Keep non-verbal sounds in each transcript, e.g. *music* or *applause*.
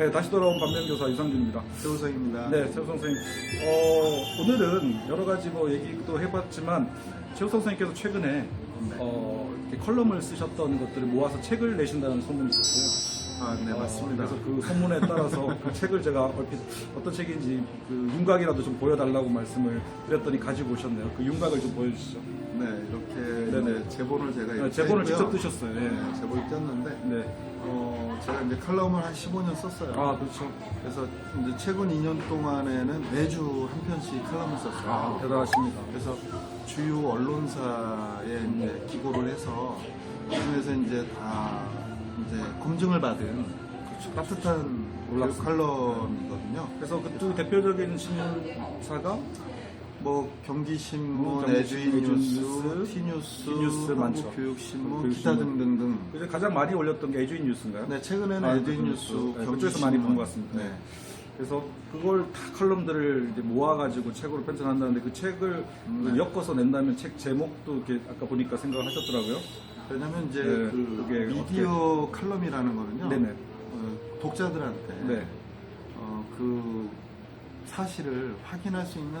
네, 다시 돌아온 반면교사 유상준입니다. 최우성입니다. 네, 최우 선생님. 어, 오늘은 여러 가지 뭐 얘기도 해봤지만 최우 선생님께서 최근에 어, 이렇게 컬럼을 쓰셨던 것들을 모아서 책을 내신다는 소문이 있었어요. 아, 네, 맞습니다. 그래서 그 소문에 따라서 그 책을 제가 얼핏 어떤 책인지 그 윤곽이라도 좀 보여달라고 말씀을 드렸더니 가지고 오셨네요. 그 윤곽을 좀 보여주시죠. 네, 이렇게 네네. 제본을 제가 이렇게 네, 제본을 했고요. 직접 뜨셨어요. 예. 네, 제본을 떴는데 네. 어, 제가 이제 칼럼을 한 15년 썼어요. 아, 그렇죠. 그래서 이제 최근 2년 동안에는 매주 한 편씩 칼럼을 썼어요. 아, 대단하십니다. 그래서 주요 언론사에 이제 기고를 해서 그중에서 이제 다 이제 검증을 받은 따뜻한 올랐습니다. 칼럼이거든요. 그래서 그두 대표적인 신문사가 뭐 경기신문, 뭐 에듀이뉴스, 티뉴스, 티뉴스 많죠. 교육신문. 기타 등등등. 이제 가장 많이 올렸던 게 에듀인 뉴스인가요? 네, 최근에는 아, 에듀이뉴스, 네, 그쪽에서 많이 본 것 같습니다. 네. 그래서 그걸 다 컬럼들을 이제 모아가지고 책으로 편찬한다는데 그 책을 네. 엮어서 낸다면 책 제목도 이렇게 아까 보니까 생각을 하셨더라고요. 왜냐면 이제 네, 그 그게 미디어 칼럼이라는 거는요. 네네. 어, 독자들한테 네. 어, 그 사실을 확인할 수 있는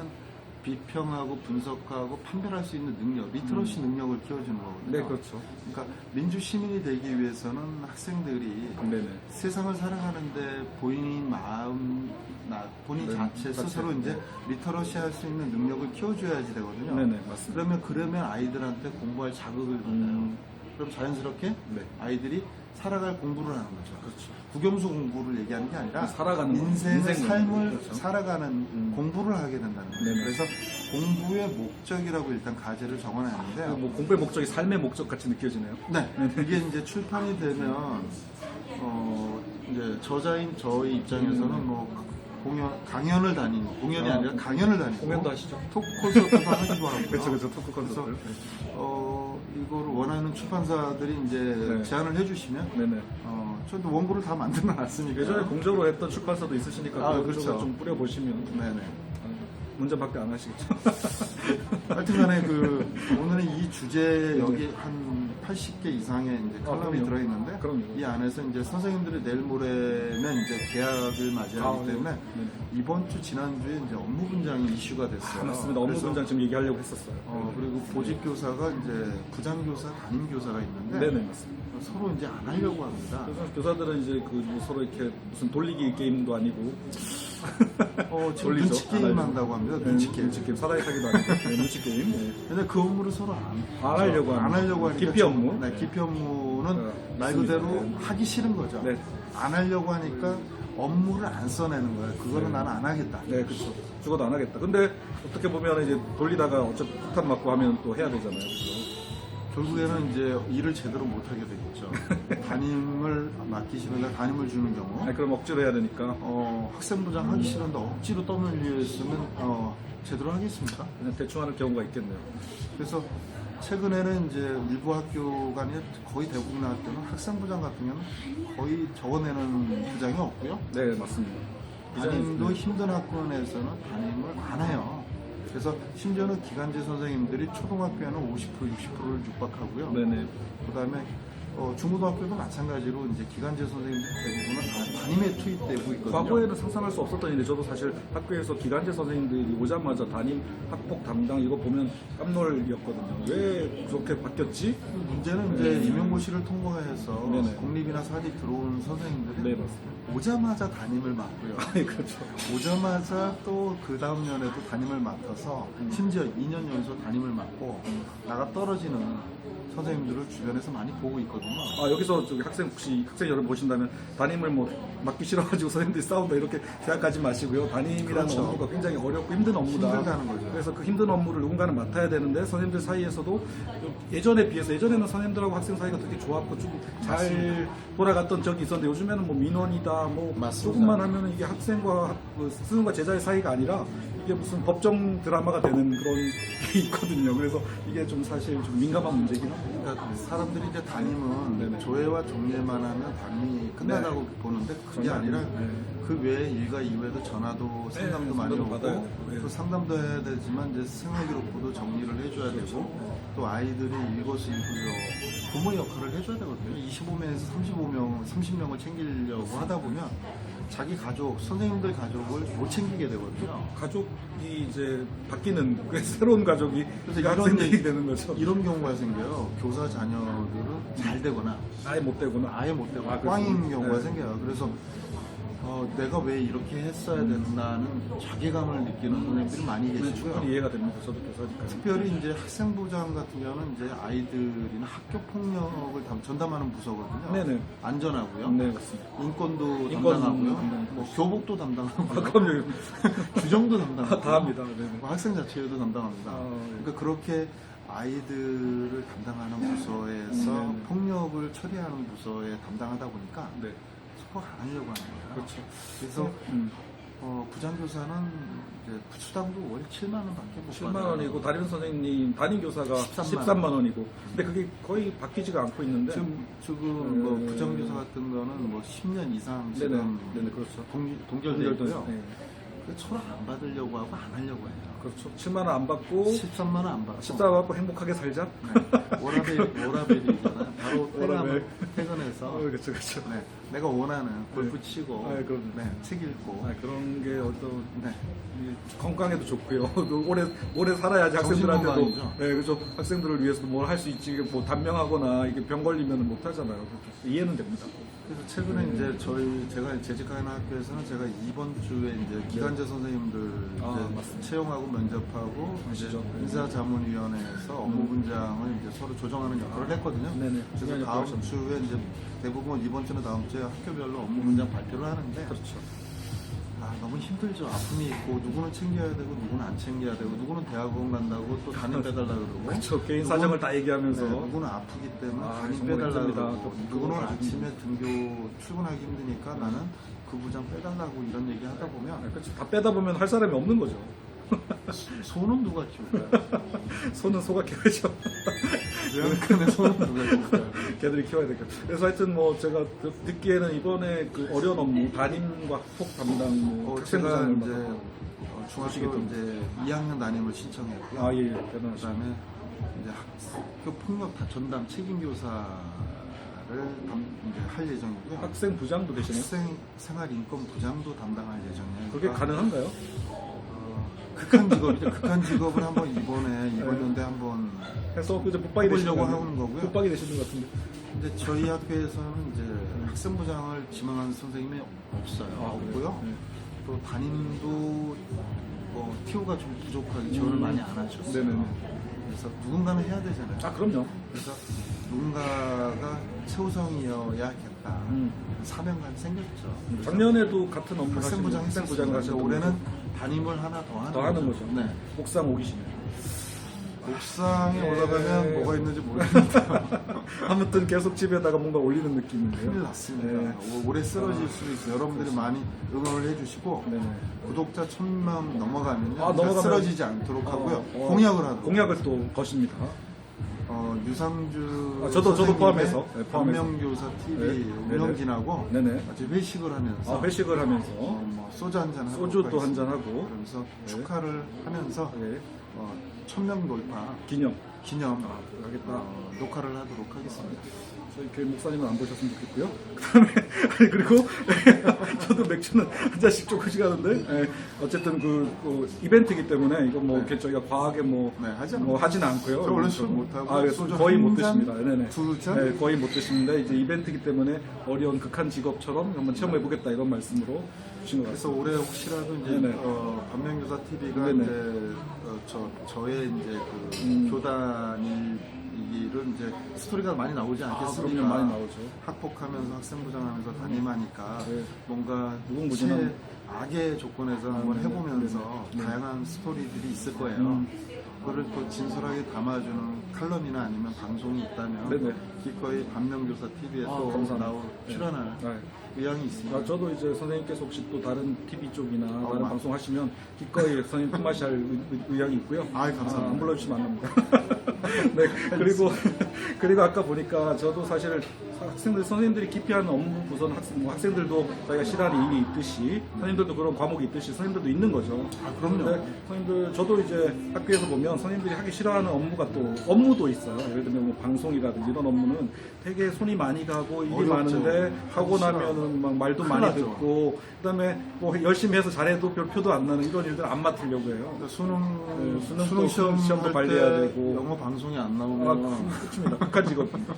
비평하고 분석하고 판별할 수 있는 능력, 리터러시 능력을 키워주는 거거든요. 음. 네, 그렇죠. 그러니까 민주 시민이 되기 위해서는 학생들이 네네. 세상을 살아가는데 본인 마음, 나, 본인 네, 자체 자체, 스스로 이제 네. 리터러시 할 수 있는 능력을 키워줘야지 되거든요. 네네, 맞습니다. 그러면 그러면 아이들한테 공부할 자극을 받아요. 음. 그럼 자연스럽게 네. 아이들이 살아갈 공부를 하는 거죠. 그렇죠. 국영수 공부를 얘기하는 게 아니라 살아가는 인생의 인생 삶을 그렇죠. 살아가는 음. 공부를 하게 된다는 거예요. 네네. 그래서 공부의 목적이라고 일단 가제를 적어놨는데요. 뭐 공부의 목적이 삶의 목적 같이 느껴지네요. 네, 이게 이제 출판이 되면 어 이제 저자인 저의 입장에서는 음. 뭐 공연 강연을 다니는 공연이 아, 아니라 강연을 다니고 공연도 하시죠? 토크 콘서트도 하기도 하고요. 그렇죠, 그렇죠. 토크 콘서트. 그래서 어 이거를 원하는 출판사들이 이제 네. 제안을 해주시면 네네. 어 저도 원고를 다 만들어 놨으니까 예전에 공저로 했던 출판사도 있으시니까 아, 그렇죠. 좀 뿌려 보시면 네네. 문제밖에 안 하시겠죠. *laughs* 하여튼간에 그 오늘은 이 주제 여기 한 80개 이상의 이제 아, 칼럼이 그럼요. 들어있는데 그럼요. 이 안에서 이제 선생님들이 내일 모레면 이제 개학을 맞이하기 아, 네. 때문에 네. 이번 주 지난주에 이제 업무 분장이 이슈가 됐어요. 아, 맞습니다. 업무 그래서, 분장 지금 얘기하려고 했었어요. 어, 그리고 보직 교사가 이제 부장 교사, 담임 교사가 있는데 네네 맞습니다. 서로 이제 안 하려고 합니다. 그래서 교사들은 이제 그 뭐 서로 이렇게 무슨 돌리기 게임도 아니고 어, 지금 *laughs* 돌리죠. 눈치 게임 안 하려고. 한다고 합니다. 네, 눈치 게임. 눈치 게임 사다리 타기도 아니고 네, 눈치 게임. 네. 근데 그 업무를 서로 안, 안 하려고 안 하는 하려고 하니까 기피 좀- 업무? 네, 기피 업무는 어, 말. 그대로 네. 하기 싫은 거죠. 네. 안 하려고 하니까 업무를 안 써내는 거예요. 그거는 네. 나는 안 하겠다. 네, 그렇죠. 죽어도 안 하겠다. 근데 어떻게 보면 이제 돌리다가 어차피 폭탄 맞고 하면 또 해야 되잖아요. 그죠? 결국에는 이제 일을 제대로 못 하게 되겠죠. *laughs* 담임을 맡기 싫은데 담임을 주는 경우, 아니, 그럼 억지로 해야 되니까 어, 학생부장 하기 싫은데 억지로 떠밀렸으면 어, 제대로 하겠습니까? 그냥 대충 하는 경우가 있겠네요. 그래서 최근에는 이제 일부 학교가 아니라 거의 대부분 학교는 학생부장 같은 경우는 거의 적어내는 부장이 없고요. 네, 맞습니다. 담임도 네. 힘든 학원에서는 담임을 안 해요. 그래서 심지어는 기간제 선생님들이 초등학교에는 50% 60%를 육박하고요. 네네. 그다음에 어, 중고등학교도 마찬가지로 이제 기간제 선생님 대부분은 다 담임에 투입되고 있거든요. 과거에는 상상할 수 없었던 일인데 저도 사실 학교에서 기간제 선생님들이 오자마자 담임 학폭 담당 이거 보면 깜놀이었거든요. 왜 그렇게 바뀌었지? 문제는 이제 임용고시를 통과해서 네네. 공립이나 사립 들어온 선생님들이 네, 맞습니다. 오자마자 담임을 맡고요. 아니, 그렇죠. 오자마자 또 그 다음 년에도 담임을 맡아서 심지어 2년 연속 담임을 맡고 나가 떨어지는 선생님들을 주변에서 많이 보고 있거든요. 아, 여기서 저기 학생 혹시 학생 여러분 보신다면 담임을 뭐 맡기 싫어가지고 *laughs* 선생님들이 싸운다 이렇게 생각하지 마시고요. 담임이라는 그렇죠. 업무가 굉장히 어렵고 힘든 업무다. 힘들다는 거죠. 그래서 그 힘든 업무를 누군가는 맡아야 되는데 선생님들 사이에서도 예전에 비해서 예전에는 선생님들하고 학생 사이가 되게 좋았고 좀잘 돌아갔던 적이 있었는데 요즘에는 뭐 민원이다 뭐 맞습니다. 조금만 하면 이게 학생과 학- 그 스승과 제자의 사이가 아니라 이게 무슨 법정 드라마가 되는 그런 *laughs* 게 있거든요. 그래서 이게 좀 사실 좀 민감한 문제긴 합니다. 그러니까 사람들이 이제 담임은 네네. 조회와 종례만 하면 담임이 끝나다고 보는데 그게 아니라 네. 그 외에 일과 이외에도 전화도 상담도 네, 많이 오고 네. 또 상담도 해야 되지만 이제 생활 기록부도 정리를 해줘야 그렇죠. 되고 또 아이들이 일거수일투족 부모 역할을 해줘야 되거든요. 25명에서 35명, 30명을 챙기려고 하다 보면 자기 가족, 선생님들 가족을 못 챙기게 되거든요. 가족이 이제 바뀌는 그 *laughs* 새로운 가족이 그래서 이런 학생들이 얘기- 되는 거죠. 이런 경우가 생겨요. 교사 자녀들은 잘 되거나 아예 못 되구나. 아예 못 되고 아, 꽝인 그렇습니다. 경우가 네. 생겨요. 그래서 어, 내가 왜 이렇게 했어야 된다는 자괴감을 느끼는 선생님들이 많이 네, 계시고요. 충분히 이해가 됩니다. 저도 교사니까. 특별히 이제 학생부장 같은 경우는 이제 아이들이나 학교 폭력을 담- 전담하는 부서거든요. 네네. 안전하고요. 네, 맞습니다. 인권도 인권 담당하고요. 담당. 뭐 교복도 담당하고 아, 그럼요. *laughs* 규정도 담당하고 다 합니다. 네. 뭐 학생 자체도 담당합니다. 아, 예. 그러니까 그렇게 아이들을 담당하는 부서에서 네, 네. 폭력을 처리하는 부서에 담당하다 보니까 네. 소폭 안 하려고 하는 거예요. 그렇죠. 그래서 음. 어, 부장교사는 이제 부수당도 월 7만 원밖에 못 7만 받아요. 원이고 담임 선생님 담임 교사가 13만 13만 원이고 근데 그게 거의 바뀌지가 않고 있는데 지금 지금 뭐 네. 부장교사 같은 거는 뭐 10년 이상 네네 지금 네네 그렇죠 동, 동결돼 동결도 있고요. 네. 그 철학 안 받으려고 하고 안 하려고 해요. 그렇죠 7만 원 안 받고 13만 원 안 받고 14 받고 행복하게 살자 네. 워라벨 워라벨이잖아요. 바로. 퇴근하면 퇴근해서 어, 그렇죠 그렇죠 네, 내가 원하는 골프 네. 치고 아, 그럼요. 네, 책 읽고 아, 그런 게 어떤 네. 이 건강에도 좋고요. 또 *laughs* 오래 오래 살아야지 학생들한테도. 네, 그렇죠. 학생들을 위해서도 뭘 할 수 있지. 뭐 단명하거나 이게 병 걸리면 못 하잖아요. 그렇죠. 이해는 됩니다. 그래서 최근에 네. 이제 저희 제가 재직하는 학교에서는 제가 이번 주에 이제 기간제 선생님들 아, 이제 맞습니다. 채용하고 면접하고? 네. 인사 자문위원회에서 업무 분장을 이제 서로 조정하는 역할을 했거든요. 네네. 그래서 중요한 다음 주에 이제 대부분 이번 주나 다음 주에 학교별로 업무 분장 발표를 하는데 그렇죠. 아, 너무 힘들죠. 아픔이 있고 누구는 챙겨야 되고 누구는 안 챙겨야 되고 누구는 대학원 간다고 또 담임 빼달라 그러고 그렇죠. 개인 사정을 다 얘기하면서 네, 누구는 아프기 때문에 아, 담임 빼달라. 그러고 또 누구는 아침에 등교 출근하기 힘드니까 나는 그 부장 빼달라고 이런 얘기 하다 보면 아, 그렇죠. 다 빼다 보면 할 사람이 없는 거죠. 손은 누가 키울까요? 손은 소각해야죠. 외양간에 손은 누가 키울까요? 걔들이 키워야 되니까. 그래서 하여튼 뭐 제가 듣- 듣기에는 이번에 그 어려운 업무 담임과 학폭 담당 뭐 어, 제가 학생부장을 이제 어, 중학교 보시겠군요. 이제 2학년 담임을 신청했고요. 아, 예, 예. 그다음에 이제 학교 폭력 다 전담 책임 교사를 담, 이제 할 예정이고요. 학생 부장도 되시네요. 학생 생활 인권 부장도 담당할 예정이에요. 그게 그러니까, 가능한가요? 어, 극한 직업이죠. 극한 직업을 한번 이번에 이번 네. 연대 한번 해서 이제 붙박이 되시는 해보려고? 하는 거고요. 붙박이 되시는 것 같은데. 근데 저희 학교에서는 이제 학생부장을 지명하는 선생님이 없어요. 아? 없고요. 네. 또 담임도 뭐 티오가 좀 부족하게 지원을 음. 많이 안 하셨어요. 네네네. 그래서 누군가는 해야 되잖아요. 아 그럼요. 그래서 누군가가 최우성이어야겠다. 음. 사명감이 생겼죠. 작년에도 같은 업무 학생부장 학생부장. 하셨던 올해는 담임을 하나 더 하는 더 하는 거죠. 네. 옥상 오기시네요. 옥상에 네. 올라가면 뭐가 있는지 모르겠는데 *laughs* 아무튼 계속 집에다가 뭔가 올리는 느낌인데요. 큰일 났습니다. 네. 오- 올해 쓰러질 수도 있어요. 여러분들이 많이 응원을 해주시고 네네. 구독자 천명 넘어가면요. 아, 넘어가면- 쓰러지지 않도록 하고요. 어, 어, 공약을 하도록. 공약을 또 거십니다. 어, 유상주 아, 저도- 저도 포함해서. 네, 포함해서. 반면교사 TV 네. 운영진하고 네네. 어제 회식을 하면서 아, 회식을 하면서 어, 뭐 소주 한잔 하고 소주도. 한잔 하고. 그러면서 네. 축하를 하면서 네. 어, 천명 돌파 기념 기념 아, 하겠다. 어, 녹화를 하도록 하겠습니다. 저희 교회 목사님은 안 보셨으면 좋겠고요. 그다음에 *laughs* 아니 그리고 *laughs* 저도 맥주는 한 잔씩 조금씩 하는데 예, 어쨌든 그, 그 이벤트이기 때문에 이건 뭐 네. 이렇게 저희가 과하게 뭐, 네, 하지 뭐. 하지는 않고요. 저 원래 술 못하고 아, 예, 소주 거의 한 못 잔, 드십니다. 네네. 두 잔? 네, 거의 못 드시는데 이제 이벤트이기 때문에 어려운 극한 직업처럼 한번 체험해 보겠다 이런 말씀으로 주신 것 그래서 같습니다. 올해 혹시라도 이제 네네. 어, 반면교사 TV가 네네. 이제 어, 저 저의 이제 그 음. 교단 일은 이제 스토리가 많이 나오지 아, 않겠습니까? 그럼요. 많이 나오죠. 학폭하면서 학생부장하면서 담임하니까 네. 뭔가 무궁무진한- 최악의 조건에서 한번 네 네. 해보면서 네 네. 다양한 스토리들이 있을 거예요. 음. 그거를 또 진솔하게 담아주는 칼럼이나 아니면 방송이 있다면 네 네. 기꺼이 반면교사 TV에 아, 또 감사합니다. 나올 네. 출연할 네. 의향이 있습니다. 아, 저도 이제 선생님께서 혹시 또 다른 TV 쪽이나 어, 다른 마- 방송 하시면 기꺼이 선생님 품마시 할 의- 의향이 있고요. 아이, 감사합니다. 안 불러주시면 안 합니다. *laughs* *laughs* 네, 그리고 그리고 아까 보니까 저도 사실 학생들 선생님들이 기피하는 업무 부서는 학생, 뭐 학생들도 자기가 시간이 이미 있듯이 선생님들도 그런 과목이 있듯이 선생님들도 있는 거죠. 아, 그럼요. 선생님들 저도 이제 학교에서 보면 선생님들이 하기 싫어하는 업무가 또 업무도 있어요. 예를 들면 뭐 방송이라든지 이런 업무는 되게 손이 많이 가고 일이 어렵죠. 많은데 하고 나면은 막 말도 많이 나죠. 듣고 그다음에 뭐 열심히 해서 잘해도 별 표도 안 나는 이런 일들 안 맡으려고 해요. 그러니까 수능 네, 수능 수능 또 시험 시험도 할 관리해야 때 되고. 영어 방송이 안 아, 나오면 그- 끝입니다. 극한 직업입니다.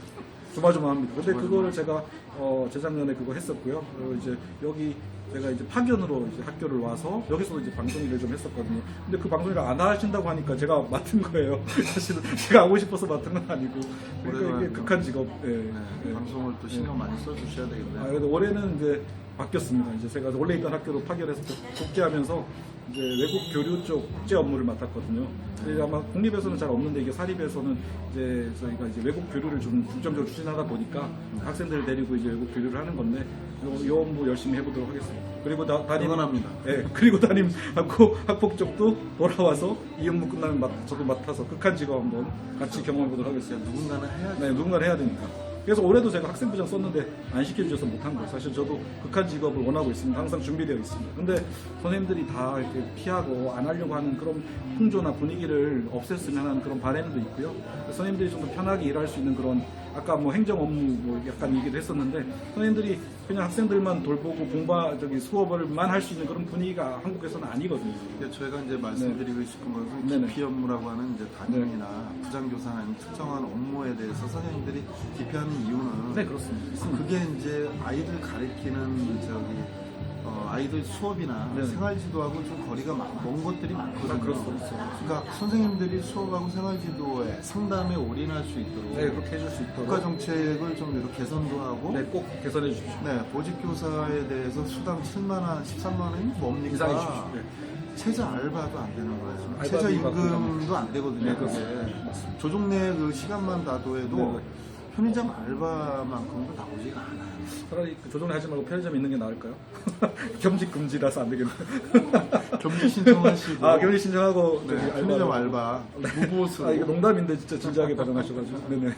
조마조마합니다. 근데. 그거를 제가 어, 재작년에 그거 했었고요. 그리고 이제 여기 제가 이제 파견으로 이제 학교를 와서 여기서 이제 방송 일을 좀 했었거든요. 근데 그 방송 일을 안 하신다고 하니까 제가 *laughs* 맡은 거예요. *laughs* 사실은 제가 하고 싶어서 맡은 건 아니고. 그러니까 이게 극한 직업. 예. 네, 예. 방송을 또 신경 많이 써주셔야 되겠네요. 아, 그래도 올해는 이제 바뀌었습니다. 이제 제가 원래 있던 학교로 파견해서 복귀하면서 이제 외국 교류 쪽 국제 업무를 맡았거든요. 근데 아마 국립에서는 잘 없는데 이게 사립에서는 이제 저희가 이제 외국 교류를 좀 중점적으로 추진하다 보니까 학생들을 데리고 이제 외국 교류를 하는 건데 요, 요 업무 열심히 해보도록 하겠습니다. 그리고 다, 담임 응원합니다. 예, 그리고 담임 학교 학폭 쪽도 돌아와서 이 업무 끝나면 맡, 저도 맡아서 극한 직업 한번 같이 경험해 보도록 하겠습니다. 누군가는 해야죠. 네, 누군가는 해야 되니까. 그래서 올해도 제가 학생부장 썼는데 안 시켜주셔서 못한 거예요. 사실 저도 극한 직업을 원하고 있습니다. 항상 준비되어 있습니다. 근데 선생님들이 다 이렇게 피하고 안 하려고 하는 그런 풍조나 분위기를 없앴으면 하는 그런 바램도 있고요. 선생님들이 좀 더 편하게 일할 수 있는 그런 아까 뭐 행정 업무 뭐 약간 얘기도 했었는데 선생님들이 그냥 학생들만 돌보고 공부 저기 수업을만 할 수 있는 그런 분위기가 한국에서는 아니거든요. 이게 저희가 이제 말씀드리고 싶은 것은 네네. 기피 업무라고 하는 이제 담임이나 부장교사나 아니면 특정한 업무에 대해서 선생님들이 기피하는 이유는 네, 그렇습니다. 그게 이제 아이들 가르치는 저기 어, 아이들 수업이나 네네. 생활지도하고 좀 거리가 많- 먼 것들이 많거든요. 아. 그러니까 선생님들이 수업하고 생활지도에 상담에 올인할 수 있도록 네, 그렇게 해줄 수 있도록. 국가 정책을 좀 이렇게 개선도 하고 네, 꼭 개선해 주십시오. 네, 보직교사에 대해서 수당 7만 원, 13만 원이 뭡니까? 인상해 주십시오. 네. 최저 알바도 안 되는 거예요. 최저 임금도 안 되거든요. 네, 그게. 조정 내그 시간만 다도 해도 네, 네. 편의점 알바만큼도 나오지가 않아요. 차라리 그 조정을 하지 말고 편의점 있는 게 나을까요? *laughs* 겸직 금지라서 안 되겠네요. *laughs* 겸직 신청하시고 아, 겸직 신청하고 네, 저기 편의점 알바로. 알바 무보수로 아, 이거 농담인데 진짜 진지하게 반응하셔가지고. *laughs* 네네.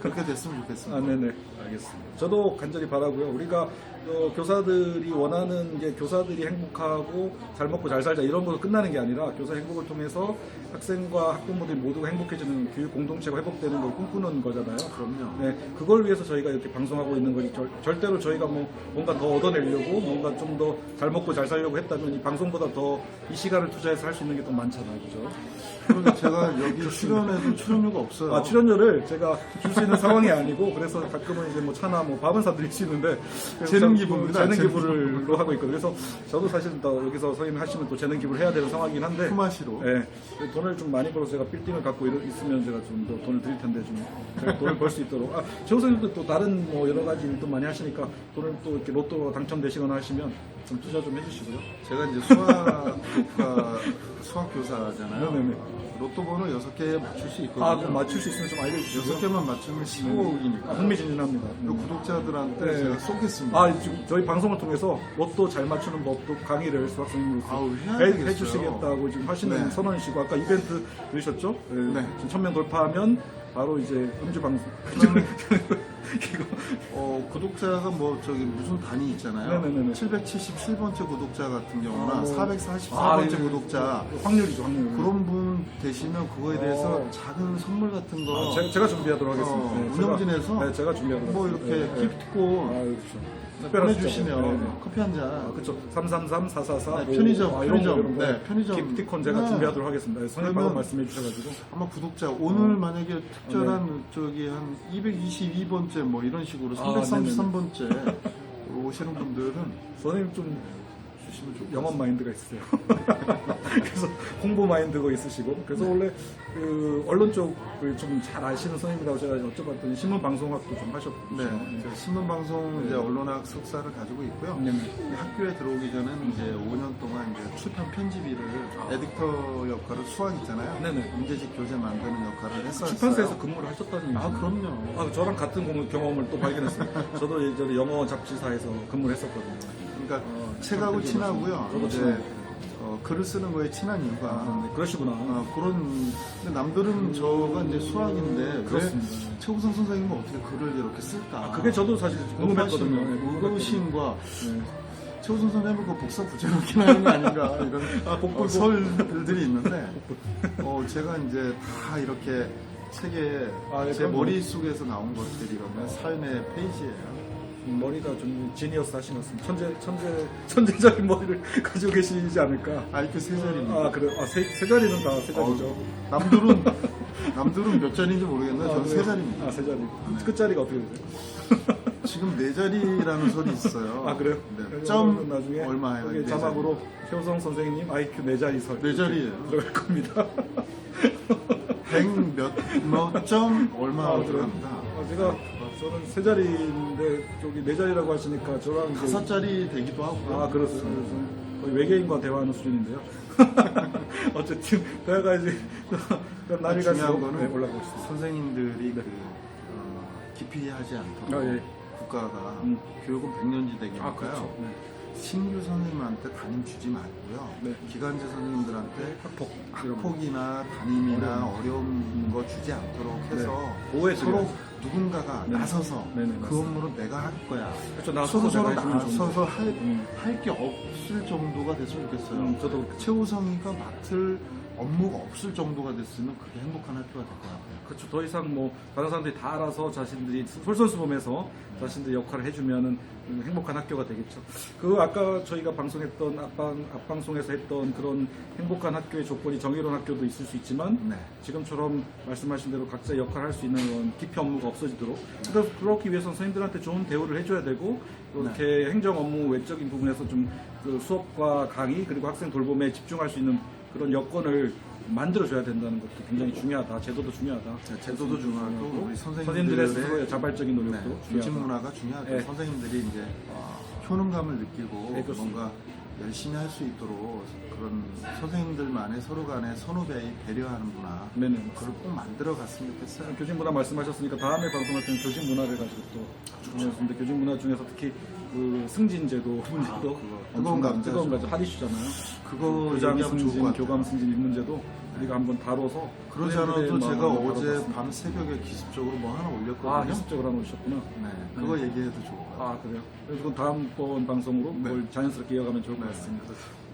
그렇게 됐으면 좋겠습니다. 아, 네네. 알겠습니다. 저도 간절히 바라고요. 우리가 어, 교사들이 원하는 게 교사들이 행복하고 잘 먹고 잘 살자 이런 걸로 끝나는 게 아니라 교사 행복을 통해서 학생과 학부모들이 모두가 행복해지는 교육 공동체가 회복되는 걸 꿈꾸는 거잖아요. 그럼요. 네, 그걸 위해서 저희가 이렇게 방송하고 있는 거지 절, 절대로 저희가 뭐 뭔가 더 얻어내려고 뭔가 좀 더 잘 먹고 잘 살려고 했다면 이 방송보다 더 이 시간을 투자해서 할 수 있는 게 더 많잖아요, 그죠? 그러니까 제가 여기 출연해도 출연료가 없어요. 아, 출연료를 제가 줄 수 있는 상황이 아니고 그래서 가끔은 이제 뭐 차나 뭐 밥은 사드릴 수 있는데 그래서 재능 그 기부입니다. 재능 재능 기부를로 하고 있거든요. 그래서 저도 사실 또 여기서 선생님 하시면 또 재능 기부를 해야 되는 상황이긴 한데 품앗이로. 예, 돈을 좀 많이 벌어서 제가 빌딩을 갖고 이러- 있으면 제가 좀 더 돈을 드릴 텐데 좀 제가 돈을 벌 수 있도록 아, 최우 선생님도 또 다른 뭐 여러 가지 일도 많이 하시니까 돈을 또 이렇게 로또로 당첨되시거나 하시면 좀 투자 좀 해주시고요. 제가 이제 수학 교과 *laughs* 수학 교사잖아요. 네네네. 로또 번호 6개 맞출 수 있거든요. 아, 그럼 맞출 수 있으면 좀 알려주시고요. 여섯 개만 맞추면 15억이니까. 아, 흥미진진합니다. 이 구독자들한테 네. 제가 쏘겠습니다. 아, 지금 저희 방송을 통해서 로또 잘 맞추는 법도 강의를 수학생님으로서 아우, 해야 해, 되겠어요. 해주시겠다고 지금 하시는 네. 선언이시고 아까 이벤트 들으셨죠? 네. 네. 지금 천명 돌파하면 바로 이제 음주 방송. 이거 어, 구독자가 뭐 저기 무슨 단위 있잖아요. 네네네네. 777번째 구독자 같은 경우나 아, 뭐. 444번째 아, 예. 구독자 확률이죠, 확률. 그런 분 되시면 그거에 대해서 어. 작은 선물 같은 거 아, 제가, 제가 준비하도록 하겠습니다. 어, 네, 제가- 운영진에서 네, 제가 준비하도록 뭐 하겠습니다. 이렇게 네, 네. 기프트콘 아, 그렇죠. 보내주시면 네, 네. 커피 한 잔. 아, 그렇죠. 333, 444. 네, 편의점, 아, 이런 거, 편의점. 이런 거. 네, 편의점. 기프티콘 제가 네. 준비하도록 하겠습니다. 네, 선생님 바로 그러면- 말씀해 주셔가지고. 아마 구독자 오늘 만약에 네. 특별한 저기 한 222번째 뭐 이런 식으로 아, 333번째 *laughs* 오시는 분들은 선생님 좀. 영업 마인드가 있으세요. *laughs* 그래서 홍보 마인드가 있으시고 그래서 원래 그 언론 쪽을 좀 잘 아시는 선생님이라고 제가 여쭤봤더니 신문 방송학도 좀 하셨고 네, 제가 신문 방송 이제 언론학 석사를 가지고 있고요. 네. 이 학교에 들어오기 전에는 이제 5년 동안 이제 출판 편집 일을 에디터 역할을 수학 있잖아요. 네네. 문제집 교재 만드는 역할을 했었어요. 출판사에서 근무를 하셨다는 아. 그럼요. 아, 저랑 같은 공- 경험을 또 발견했어요. 저도 예전에 영어 잡지사에서 근무를 했었거든요. 그러니까 어, 책하고 그렇게 친하고요. 저도 이제 친하고. 어, 글을 쓰는 거에 친한 이유가 아, 네, 그러시구나. 어, 그런 근데 남들은 저가 이제 수학인데 그렇습니다. 왜 최우성 선생님은 어떻게 글을 이렇게 쓸까? 아, 그게 저도 사실 궁금했거든요. 네, 궁금했거든요. 의구심과 네. 최우성 선생님은 그 복사 부재롭게 하는 거 아닌가 이런 아, 복불복. 어, 설들이 있는데 어, 제가 이제 다 이렇게 책에 아, 예, 제 그럼 뭐- 머릿속에서 나온 것들이거든요. 삶의 페이지예요. 머리가 좀 지니어스 같습니다. 천재, 천재, *laughs* 천재적인 머리를 *laughs* 가지고 계시지 않을까. IQ 세 자리입니다. 아, 그래요? 아, 세, 세 자리는 다 세 자리죠. 어, 남들은 남들은 몇 자리인지 모르겠는데 저는 세 그래요? 자리입니다. 아, 세 자리. 네. 끝 자리가 어떻게 되세요? *laughs* 지금 네 자리라는 소리 있어요. 아, 그래요? 네. 점 나중에 얼마예요? 거기에 네 자막으로 최우성 선생님 IQ 네 자리 설. 네 자리예요. 들어갈 겁니다. 백몇점 얼마 아? 들어갑니다. 아, 제가 저는 세 자리인데 저기 네 자리라고 하시니까 저랑 이제- 다섯 자리 되기도 하고요. 아 그렇습니다. 거의 외계인과 대화하는 수준인데요. *laughs* 어쨌든 대화가 이제 그럼 날이 중요한 갈수록 거는 네, 올라가고 있습니다. 선생님들이 그 어, 기피하지 않도록 아, 예. 국가가 음. 교육은 백년지대기니까요. 아 그렇죠. 네. 신규 선생님한테 담임 주지 말고요. 네. 기간제 선생님들한테 학폭. 학폭이나 담임이나 어려운 거 주지 않도록 해서 네. 서로. 누군가가 네. 나서서 네네, 그 맞습니다. 업무를 내가 할 거야. 그렇죠. 나서서 서로 서로. 나서서 할 음. 없을 정도가 됐으면 좋겠어요. 음, 저도 최우성이가 맡을 업무가 없을 정도가 됐으면 그게 행복한 학교가 될 것 같아요. 그렇죠. 더 이상 뭐 다른 사람들이 다 알아서 자신들이 솔선수범해서 자신들 역할을 해주면은 행복한 학교가 되겠죠. 그 아까 저희가 방송했던 앞방 앞방송에서 했던 그런 행복한 학교의 조건이 정의로운 학교도 있을 수 있지만 네. 지금처럼 말씀하신 대로 각자 역할을 할 수 있는 그런 기피 업무가 없어지도록 그래서 그렇기 위해서 선생님들한테 좋은 대우를 해줘야 되고 이렇게 행정 업무 외적인 부분에서 좀 그 수업과 강의 그리고 학생 돌봄에 집중할 수 있는 그런 여건을 만들어줘야 된다는 것도 굉장히 중요하다. 제도도 중요하다. 자, 제도도 중요하고 우리 선생님들의 스스로의 자발적인 노력도 네, 중요하다. 문화가 중요하죠. 네. 선생님들이 이제 효능감을 느끼고 네. 뭔가 열심히 할 수 있도록 그런 선생님들만의 서로 간의 선후배 배려하는 문화 네네. 그걸 꼭 만들어 갔으면 좋겠어요. 교직 문화 말씀하셨으니까 다음에 방송할 때는 교직 문화를 가지고 또 중요했는데 교직 문화 중에서 특히 그 승진제도 문제도 아, 엄청 뜨거운 감자죠. 뜨거운 감자 핫이슈잖아요. 그거 교장 얘기하면 좋을 승진, 같아요. 교감 승진 이 문제도 우리가 한번 다뤄서 그러지 않아도 선생님들의 제가 마음을 어제 다뤄봤습니다. 밤 새벽에 기습적으로 뭐 하나 올렸거든요. 아 기습적으로 하나 오셨구나. 네, 그거 얘기해도 좋을 것 같아요. 아 그래요? 그래서 다음번 방송으로 네. 뭘 자연스럽게 이어가면 좋을 것 네, 같습니다.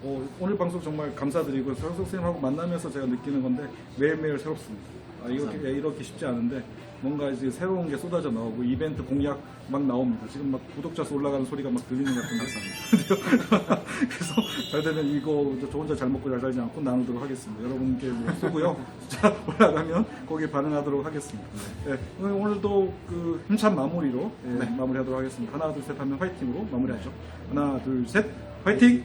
어, 오늘 방송 정말 감사드리고 서석 선생님하고 만나면서 제가 느끼는 건데 매일매일 새롭습니다. 아, 이렇게. 이렇게 쉽지 않은데 뭔가 이제 새로운 게 쏟아져 나오고 이벤트 공약 막 나옵니다. 지금 막 구독자 수 올라가는 소리가 막 들리는 것 같은데. *laughs* 그래서 잘 되면 이거 저 혼자 잘 먹고 잘 살지 않고 나누도록 하겠습니다. 여러분께 뭐 쏘고요. *laughs* 진짜 올라가면 거기에 반응하도록 하겠습니다. 네, 오늘- 오늘도 그 힘찬 마무리로 예, 네. 마무리하도록 하겠습니다. 하나 둘 셋 하면 화이팅으로 마무리하죠. 하나 둘 셋 화이팅!